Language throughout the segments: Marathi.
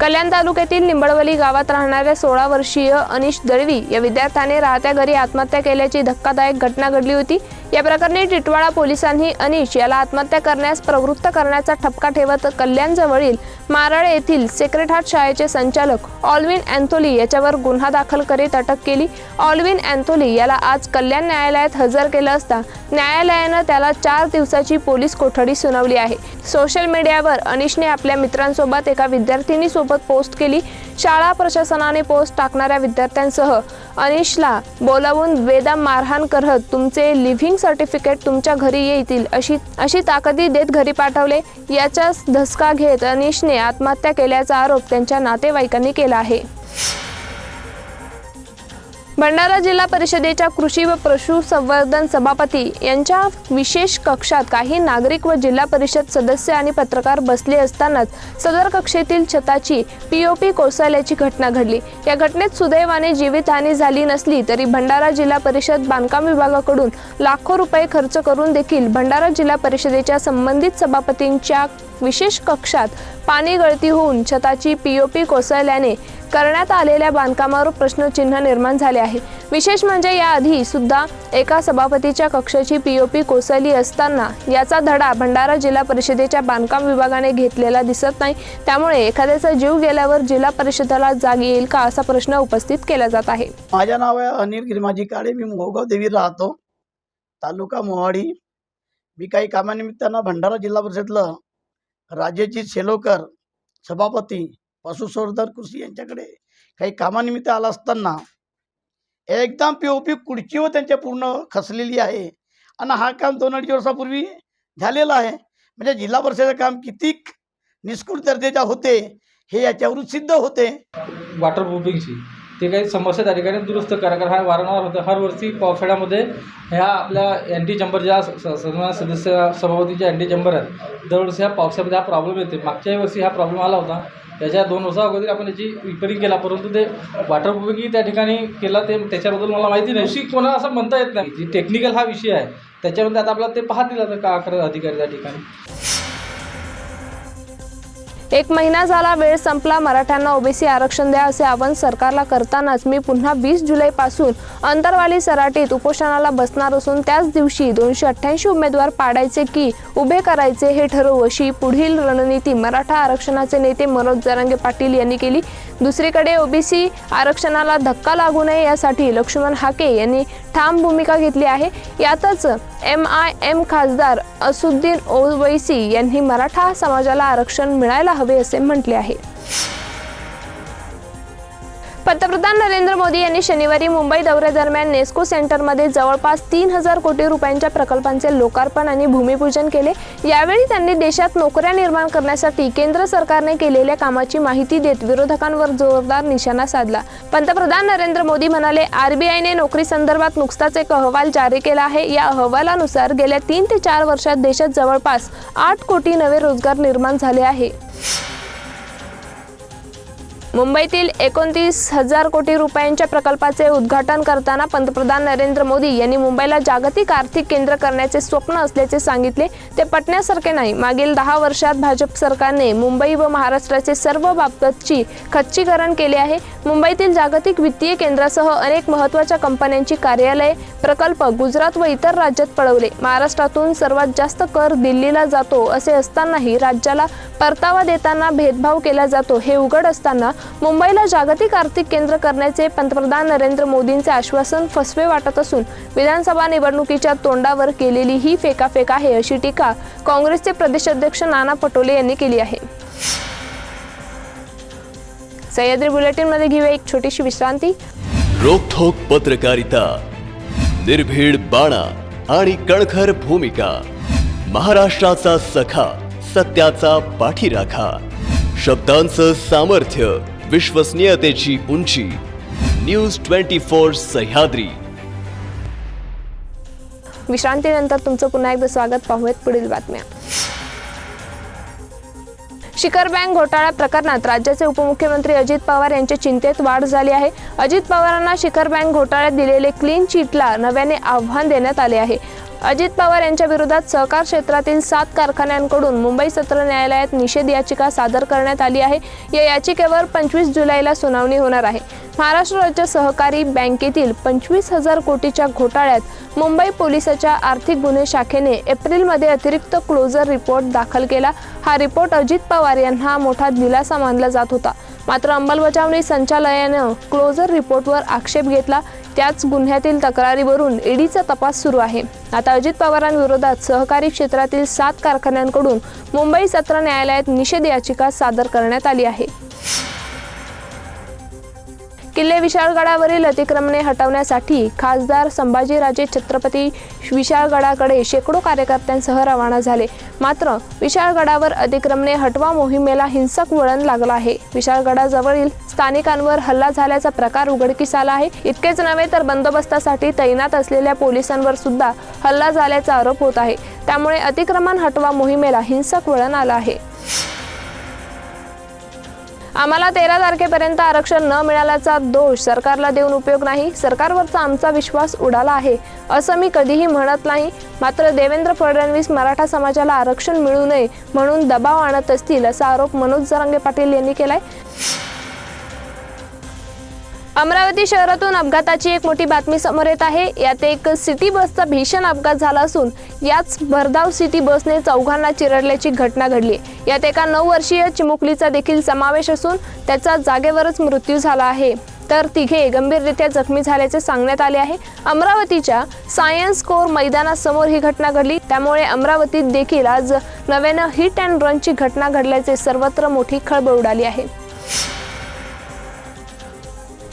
कल्याण तालुक्यातील निंबळवली गावात राहणाऱ्या सोळा वर्षीय अनिश दळवी या विद्यार्थ्याने राहत्या घरी आत्महत्या केल्याची धक्कादायक घटना घडली होती. या प्रकरणी टिटवाळा पोलिसांनी अनिश याला आत्महत्या करण्यास प्रवृत्त करण्याचा ठपका ठेवत कल्याणजवळील मारळ येथील सेक्रेट हार्ट शाळेचे संचालक ऑल्विन अँथोली याच्यावर गुन्हा दाखल करीत अटक केली. ऑल्विन अँथोली याला आज कल्याण न्यायालयात हजर केलं असता न्यायालयानं त्याला चार दिवसाची पोलीस कोठडी सुनावली आहे. सोशल मीडियावर अनिशने आपल्या मित्रांसोबत एका विद्यार्थिनीसोबत पोस्ट केली. शाळा प्रशासनाने पोस्ट टाकणाऱ्या विद्यार्थ्यांसह अनिशला बोलावून वेदा मारहाण करत तुमचे लिव्हिंग सर्टिफिकेट तुमच्या घरी येतील अशी अशी ताकदी देत घरी पाठवले. याचाच धसका घेत अनिशने आत्महत्या केल्याचा आरोप त्यांच्या नातेवाईकांनी केला आहे. भंडारा जिल्हा परिषदेच्या कृषी व पशुसंवर्धन सभापती यांच्या विशेष कक्षात काही नागरिक व जिल्हा परिषद सदस्य आणि पत्रकार बसले असतानाच सदर कक्षेतील छताची पीओपी कोसळल्याची घटना घडली. या घटनेत सुदैवाने जीवितहानी झाली नसली तरी भंडारा जिल्हा परिषद बांधकाम विभागाकडून लाखो रुपये खर्च करून देखील भंडारा जिल्हा परिषदेच्या संबंधित सभापतींच्या विशेष कक्षात पाणी गळती होऊन छताची पीओपी कोसळल्याने करण्यात आलेल्या बांधकामावर प्रश्नचिन्ह निर्माण झाले आहे. विशेष म्हणजे याआधी सुद्धा एका सभापतीच्या कक्षाची पीओपी कोसळली असताना याचा धडा भंडारा जिल्हा परिषदेच्या बांधकाम विभागाने घेतलेला दिसत नाही. त्यामुळे एखाद्याचा जीव गेल्यावर जिल्हा परिषदेला जाग येईल का असा प्रश्न उपस्थित केला जात आहे. माझे नाव आहे अनिल गिरमाजी काळे. मी मोगाव देवी राहतो. तालुका मोहाडी. मी काही कामानिमित्तानं भंडारा जिल्हा परिषदला राजेजी सेलोकर सभापती पशुसंवर्धन कृषी यांच्याकडे काही कामानिमित्त आला असताना एकदम पी ओ पी खुर्चीवर त्यांच्या पूर्ण खसलेली आहे. आणि हा काम दोन अडीच वर्षापूर्वी झालेला आहे. म्हणजे जिल्हा परिषदेचं काम किती निष्कृत दर्जाचे होते हे याच्यावरून सिद्ध होते. वॉटर प्रूफिंगची ते काही समस्या त्या ठिकाणी दुरुस्त करा कारण हा वारंवार होतं. हर वर्षी पावसाळ्यामध्ये ह्या आपल्या अँटी चंबर ज्या स- स- सन्मान सदस्य सभापतीच्या अँटी चंबर आहेत दरवर्षी ह्या पावसामध्ये हा प्रॉब्लेम येते मागच्याही वर्षी हा प्रॉब्लेम आला होता. त्याच्या दोन वर्षा अगोदर आपण त्याची रिपेरिंग केला परंतु ते वॉटर त्या ठिकाणी केला ते त्याच्याबद्दल मला माहिती नाही. अशी कोणाला असं म्हणता येत नाही. जी टेक्निकल हा विषय आहे त्याच्यामध्ये आता आपल्याला ते पाहतील आता का खरं अधिकारी त्या ठिकाणी. एक महिना झाला वेळ संपला. मराठ्यांना ओबीसी आरक्षण द्या असे आवाहन सरकारला करतानाच मी पुन्हा वीस जुलैपासून अंतरवाली सराटीत उपोषणाला बसणार असून त्याच दिवशी दोनशे अठ्ठ्याऐंशी उमेदवार पाडायचे की उभे करायचे हे ठरवू अशी पुढील रणनीती मराठा आरक्षणाचे नेते मनोज जरांगे पाटील यांनी केली. दुसरीकडे ओबीसी आरक्षणाला धक्का लागू नये यासाठी लक्ष्मण हाके यांनी ठाम भूमिका घेतली आहे. यातच एम आय एम खासदार असुद्दीन ओवैसी यांनी मराठा समाजाला आरक्षण मिळायला हवे असे म्हटले आहे. पंतप्रधान नरेंद्र मोदी यांनी शनिवारी मुंबई दौऱ्यादरम्यान नेस्को सेंटरमध्ये जवळपास तीन हजार कोटी रुपयांच्या प्रकल्पांचे लोकार्पण आणि भूमिपूजन केले. यावेळी त्यांनी देशात नोकऱ्या निर्माण करण्यासाठी केंद्र सरकारने केलेल्या कामाची माहिती देत विरोधकांवर जोरदार निशाणा साधला. पंतप्रधान नरेंद्र मोदी म्हणाले आरबीआयने नोकरी संदर्भात नुकताच एक अहवाल जारी केला आहे. या अहवालानुसार गेल्या तीन ते चार वर्षात देशात जवळपास आठ कोटी नवे रोजगार निर्माण झाले आहे. मुंबईतील एकोणतीस हजार कोटी रुपयांच्या प्रकल्पाचे उद्घाटन करताना पंतप्रधान नरेंद्र मोदी यांनी मुंबईला जागतिक आर्थिक केंद्र करण्याचे स्वप्न असल्याचे सांगितले. ते पटण्यासारखे नाही. मागील दहा वर्षात भाजप सरकारने मुंबई व महाराष्ट्राचे सर्व बाबतची खच्चीकरण केले आहे. मुंबईतील जागतिक वित्तीय केंद्रासह अनेक महत्त्वाच्या कंपन्यांची कार्यालये प्रकल्प गुजरात व इतर राज्यात पळवले. महाराष्ट्रातून सर्वात जास्त कर दिल्लीला जातो असे असतानाही राज्याला परतावा देताना भेदभाव केला जातो हे उघड असताना मुंबईला जागतिक आर्थिक केंद्र करण्याचे पंतप्रधान नरेंद्र मोदींचे आश्वासन फसवे वाटत असून विधानसभा निवडणुकीच्या तोंडावर केलेली ही फेकाफेक आहे अशी टीका काँग्रेसचे प्रदेशाध्यक्ष नाना पटोले यांनी केली आहे. सह्याद्री बुलेटिनमध्ये घेऊया एक छोटीशी विश्रांती. रोखोक पत्रकारिता निर्भीड बाणा आणि कणखर भूमिका महाराष्ट्राचा सखा सत्याचा पाठीराखा शब्दांचं सामर्थ्य विश्वसनीयतेची उंची. न्यूज ट्वेंटी फोर सह्याद्री विश्रांतीनंतर तुमचं पुन्हा एकदा स्वागत. पाहूयात पुढील बातम्या. शिखर बँक घोटाळा प्रकरणात राज्याचे उपमुख्यमंत्री अजित पवार यांच्या चिंतेत वाढ झाली आहे. अजित पवारांना शिखर बँक घोटाळ्यात दिलेले क्लीन चिटला नव्याने आव्हान देण्यात आले आहे. अजित पवार यांच्या विरोधात सहकार क्षेत्रातील सात कारखान्यांकडून मुंबई सत्र न्यायालयात निषेध याचिका सादर करण्यात आली आहे. या याचिकेवर पंचवीस जुलैला सुनावणी होणार आहे. महाराष्ट्र राज्य सहकारी बँकेतील पंचवीस हजार कोटीच्या घोटाळ्यात मुंबई पोलिसाच्या आर्थिक गुन्हे शाखेने एप्रिलमध्ये अतिरिक्त क्लोजर रिपोर्ट दाखल केला. हा रिपोर्ट अजित पवार यांना मोठा दिलासा मानला जात होता. मात्र अंमलबजावणी संचालयानं क्लोजर रिपोर्टवर आक्षेप घेतला. त्याच गुन्ह्यातील तक्रारीवरून ईडीचा तपास सुरू आहे. आता अजित पवारांविरोधात सहकारी क्षेत्रातील सात कारखान्यांकडून मुंबई सत्र न्यायालयात निषेध याचिका सादर करण्यात आली आहे. किल्ले विशाळगडावरील अतिक्रमणे हटवण्यासाठी खासदार संभाजीराजे छत्रपती विशाळगडाकडे शेकडो कार्यकर्त्यांसह रवाना झाले. मात्र विशाळगडावर अतिक्रमणे हटवा मोहिमेला हिंसक वळण लागलं आहे. विशाळगडाजवळील स्थानिकांवर हल्ला झाल्याचा प्रकार उघडकीस आला आहे. इतकेच नव्हे तर बंदोबस्तासाठी तैनात असलेल्या पोलिसांवर सुद्धा हल्ला झाल्याचा आरोप होत आहे. त्यामुळे अतिक्रमण हटवा मोहिमेला हिंसक वळण आलं आहे. आम्हाला तेरा तारखेपर्यंत आरक्षण न मिळाल्याचा दोष सरकारला देऊन उपयोग नाही. सरकारवरचा आमचा विश्वास उडाला आहे असं मी कधीही म्हणत नाही. मात्र देवेंद्र फडणवीस मराठा समाजाला आरक्षण मिळू नये म्हणून दबाव आणत असतील असा आरोप मनोज जरांगे पाटील यांनी केलाय. अमरावती शहरातून अपघाताची एक मोठी बातमी समोर येत आहे. यात एक सिटी बसचा भीषण अपघात झाला असून याच भरधाव सिटी बसने चौघांना चिरडल्याची घटना घडली यात एका नऊ वर्षीय चिमुकलीचा देखील समावेश असून त्याचा जागेवरच मृत्यू झाला आहे. तर तिघे गंभीररित्या जखमी झाल्याचे सांगण्यात आले आहे. अमरावतीच्या सायन्स कोर मैदानासमोर ही घटना घडली. त्यामुळे अमरावतीत देखील आज नव्यानं हिट अँड रनची घटना घडल्याचे सर्वत्र मोठी खळबळ उडाली आहे.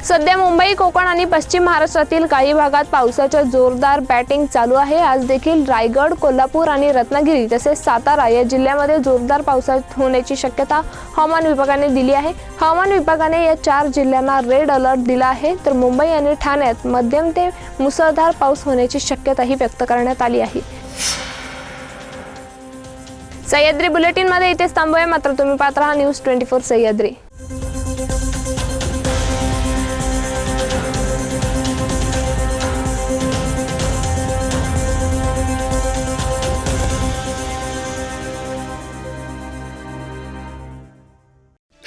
सध्या मुंबई कोकण आणि पश्चिम महाराष्ट्रातील काही भागात पावसाच्या जोरदार बॅटिंग चालू आहे. आज देखील रायगड कोल्हापूर आणि रत्नागिरी तसेच सातारा या जिल्ह्यामध्ये जोरदार पावसात होण्याची शक्यता हवामान विभागाने दिली आहे. हवामान विभागाने या चार जिल्ह्यांना रेड अलर्ट दिला आहे. तर मुंबई आणि ठाण्यात मध्यम ते मुसळधार पाऊस होण्याची शक्यताही व्यक्त करण्यात आली आहे. सह्याद्री बुलेटिनमध्ये इथेच थांबूया. मात्र तुम्ही पात्र हा न्यूज ट्वेंटी फोर सह्याद्री.